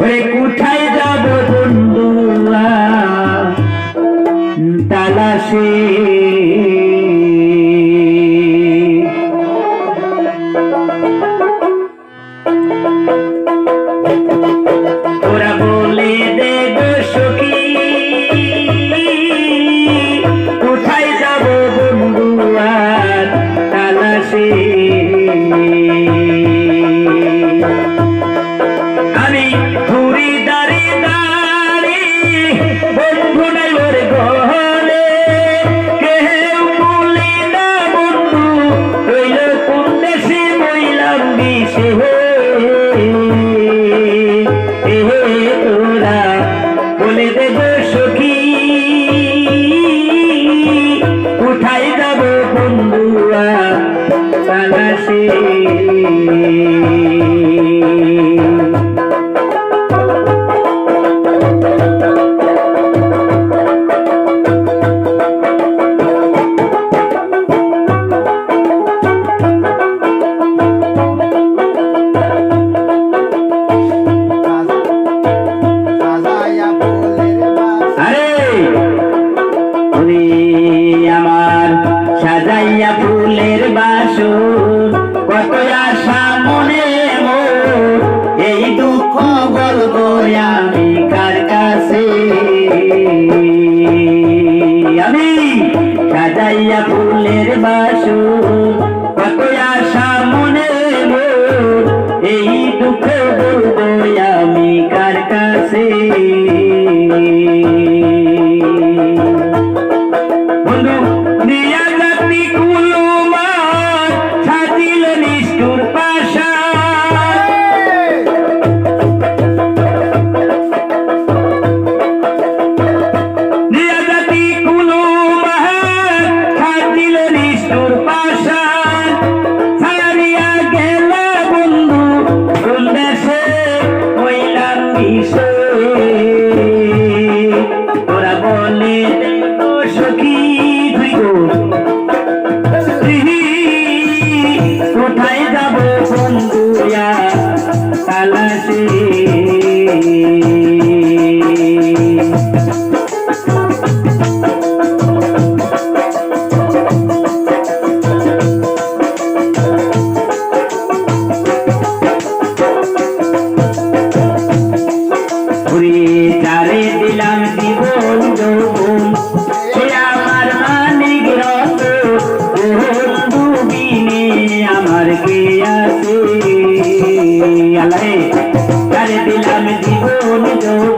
ওরে কোথায় যাব বন্ধু তালাশে। ಕಲಸಿ Oh yeah. Misha. Tony Joe.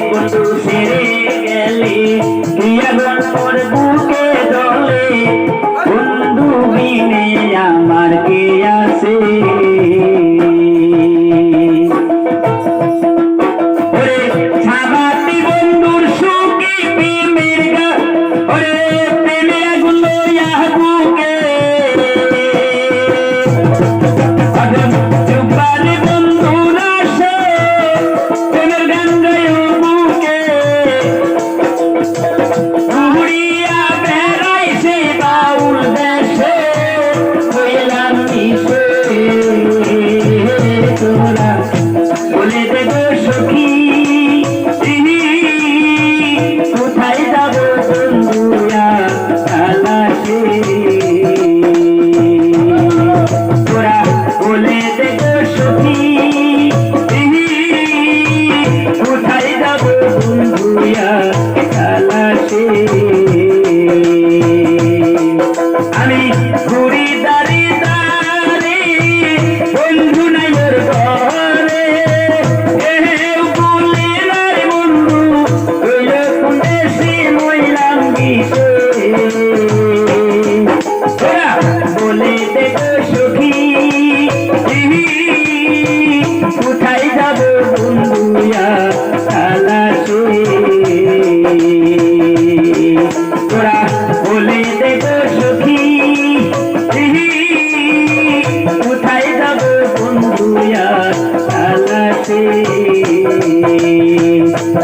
What's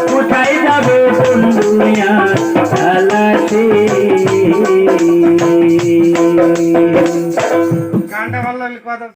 কোথায় যাব বন্ধু আর গানটা ভালো লাগলে কথা